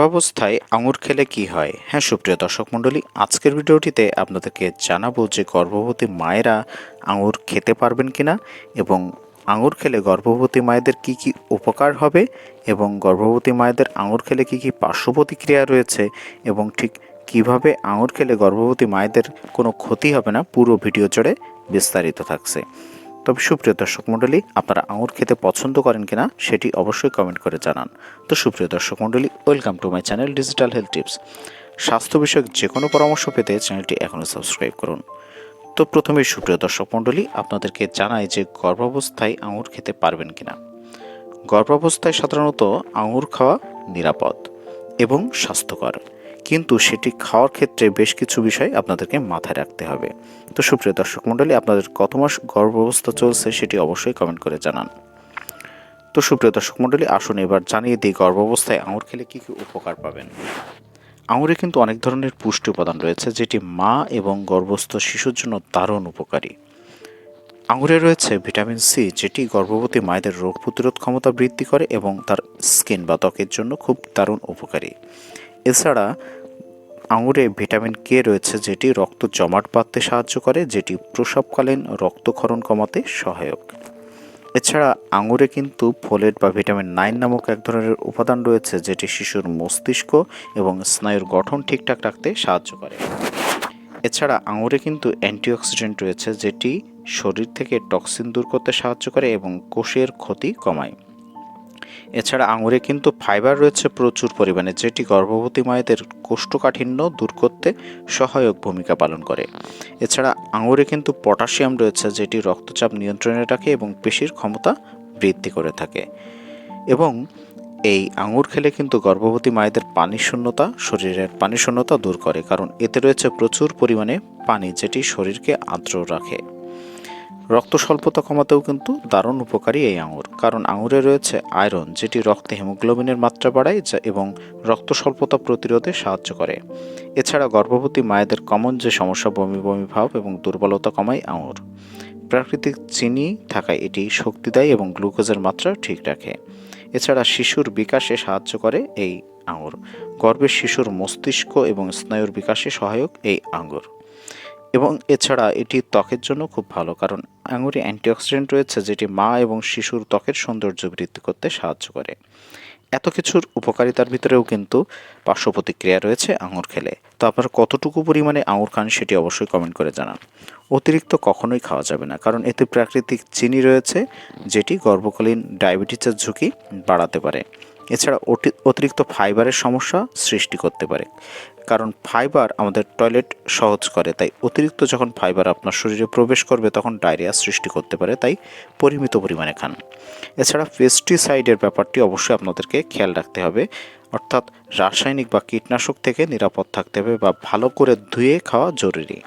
গর্ভাবস্থায় আঙুর খেলে কি হয়? হ্যাঁ সুপ্রিয় দর্শক মণ্ডলী, আজকের ভিডিওটিতে আপনাদেরকে জানাব যে গর্ভবতী মায়েরা আঙুর খেতে পারবেন কিনা এবং আঙুর খেলে গর্ভবতী মায়েদের কি কি উপকার হবে এবং গর্ভবতী মায়েদের আঙুর খেলে কি কি পার্শ্ব প্রতিক্রিয়া রয়েছে এবং ঠিক কীভাবে আঙুর খেলে গর্ভবতী মায়েদের কোনো ক্ষতি হবে না, পুরো ভিডিও জুড়ে বিস্তারিত থাকছে। তবে সুপ্রিয় দর্শক মণ্ডলী, আপনারা আঙুর খেতে পছন্দ করেন কিনা সেটি অবশ্যই কমেন্ট করে জানান। তো সুপ্রিয় দর্শক মণ্ডলী welcome to my channel digital health tips স্বাস্থ্য বিষয়ক যে কোনো পরামর্শ পেতে চ্যানেলটি এখনও সাবস্ক্রাইব করুন। তো প্রথমেই সুপ্রিয় দর্শক মণ্ডলী, আপনাদেরকে জানাই যে গর্ভাবস্থায় আঙুর খেতে পারবেন কিনা। গর্ভাবস্থায় সাধারণত আঙুর খাওয়া নিরাপদ এবং স্বাস্থ্যকর। কিন্তু সেটি খাওয়ার ক্ষেত্রে বেশ কিছু বিষয় আপনাদেরকে মাথায় রাখতে হবে। তো সুপ্রিয় দর্শক মণ্ডলী, আপনাদের কত মাস গর্ভাবস্থা চলছে সেটি অবশ্যই কমেন্ট করে জানান। তো সুপ্রিয় দর্শক মণ্ডলী, আসুন এবার জানিয়ে দিই গর্ভাবস্থায় আঙুর খেলে কী কী উপকার পাবেন। আঙুরে কিন্তু অনেক ধরনের পুষ্টি উপাদান রয়েছে, যেটি মা এবং গর্ভস্থ শিশুর জন্য দারুণ উপকারী। আঙুরে রয়েছে ভিটামিন সি যেটি গর্ভবতী মায়েদের রোগ প্রতিরোধ ক্ষমতা বৃদ্ধি করে এবং তার স্কিন বা ত্বকের জন্য খুব দারুণ উপকারী। এছাড়া আঙুরে ভিটামিন কে রয়েছে যেটি রক্ত জমাট বাঁধতে সাহায্য করে, যেটি প্রসবকালীন রক্তক্ষরণ কমাতে সহায়ক। এছাড়া আঙুরে কিন্তু ফোলেট বা ভিটামিন নাইন নামক এক ধরনের উপাদান রয়েছে যেটি শিশুর মস্তিষ্ক এবং স্নায়ুর গঠন ঠিকঠাক রাখতে সাহায্য করে। এছাড়া আঙুরে কিন্তু অ্যান্টিঅক্সিডেন্ট রয়েছে যেটি শরীর থেকে টক্সিন দূর করতে সাহায্য করে এবং কোষের ক্ষতি কমায়। এছাড়া আঙুরে কিন্তু ফাইবার রয়েছে প্রচুর পরিমাণে, যেটি গর্ভবতী মায়েদের কোষ্ঠকাঠিন্য দূর করতে সহায়ক ভূমিকা পালন করে। এছাড়া আঙুরে কিন্তু পটাশিয়াম রয়েছে, যেটি রক্তচাপ নিয়ন্ত্রণে রাখে এবং পেশির ক্ষমতা বৃদ্ধি করে থাকে। এবং এই আঙুর খেলে কিন্তু গর্ভবতী মায়েদের পানি শূন্যতা, শরীরের পানি শূন্যতা দূর করে, কারণ এতে রয়েছে প্রচুর পরিমাণে পানি, যেটি শরীরকে আর্দ্র রাখে। রক্ত স্বল্পতা কমাতেও কিন্তু দারুণ উপকারী এই আঙুর। কারণ আঙুরে রয়েছে আয়রন, যেটি রক্তে হিমোগ্লোবিনের মাত্রা বাড়ায় যা এবং রক্ত স্বল্পতা প্রতিরোধে সাহায্য করে। এছাড়া গর্ভবতী মায়েদের কমন যে সমস্যা, বমি বমি ভাব এবং দুর্বলতা কমায় আঙুর। প্রাকৃতিক চিনি থাকায় এটি শক্তি দেয় এবং গ্লুকোজের মাত্রা ঠিক রাখে। এছাড়া শিশুর বিকাশে সাহায্য করে এই আঙুর। গর্ভের শিশুর মস্তিষ্ক এবং স্নায়ুর বিকাশে সহায়ক এই আঙুর। এবং এছাড়া এটি ত্বকের জন্য খুব ভালো, কারণ আঙুরে অ্যান্টিঅক্সিডেন্ট রয়েছে যেটি মা এবং শিশুর ত্বকের সৌন্দর্য বৃদ্ধি করতে সাহায্য করে। এত কিছুর উপকারিতার ভিতরেও কিন্তু পার্শ্ব প্রতিক্রিয়া রয়েছে আঙুর খেলে। তো আপনারা কতটুকু পরিমাণে আঙুর খান সেটি অবশ্যই কমেন্ট করে জানান। অতিরিক্ত কখনোই খাওয়া যাবে না, কারণ এতে প্রাকৃতিক চিনি রয়েছে, যেটি গর্ভকালীন ডায়াবেটিসের ঝুঁকি বাড়াতে পারে। এছাড়া অতিরিক্ত ফাইবারের সমস্যা সৃষ্টি করতে পারে। কারণ ফাইবার আমাদের টয়লেট সহজ করে। তাই অতিরিক্ত যখন ফাইবার আপনার শরীরে প্রবেশ করবে, তখন ডায়রিয়া সৃষ্টি করতে পারে, তাই পরিমিত পরিমাণে খান। এছাড়া পেস্টিসাইডের ব্যাপারটি অবশ্যই আপনাদেরকে খেয়াল রাখতে হবে। অর্থাৎ রাসায়নিক বা কীটনাশক থেকে নিরাপদ থাকতে হবে বা ভালো করে ধুয়ে খাওয়া জরুরি।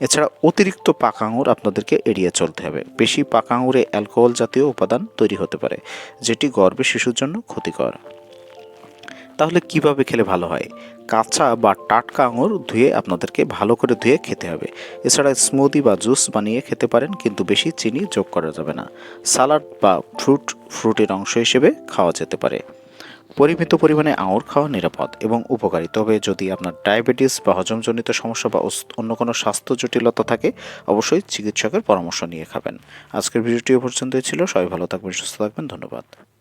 এছাড়া অতিরিক্ত পাকা আঙুর আপনাদেরকে এড়িয়ে চলতে হবে। বেশি পাকা আঙুরে অ্যালকোহল জাতীয় উপাদান তৈরি হতে পারে, যেটি গর্ভে শিশুর জন্য ক্ষতিকর। তাহলে কীভাবে খেলে ভালো হয়? কাঁচা বা টাটকা আঙুর ধুয়ে আপনাদেরকে ভালো করে ধুয়ে খেতে হবে। এছাড়া স্মুদি বা জুস বানিয়ে খেতে পারেন, কিন্তু বেশি চিনি যোগ করা যাবে না। সালাড বা ফ্রুট ফ্রুটের অংশ হিসেবে খাওয়া যেতে পারে। পরিমিত পরিমাণে আঙুর খাওয়া নিরাপদ এবং উপকারী। তবে যদি আপনার ডায়াবেটিস বা হজমজনিত সমস্যা বা অন্য কোনো স্বাস্থ্য জটিলতা থাকে, অবশ্যই চিকিৎসকের পরামর্শ নিয়ে খাবেন। আজকের ভিডিওটি পর্যন্তই ছিল। সবাই ভালো থাকবেন, সুস্থ থাকবেন। ধন্যবাদ।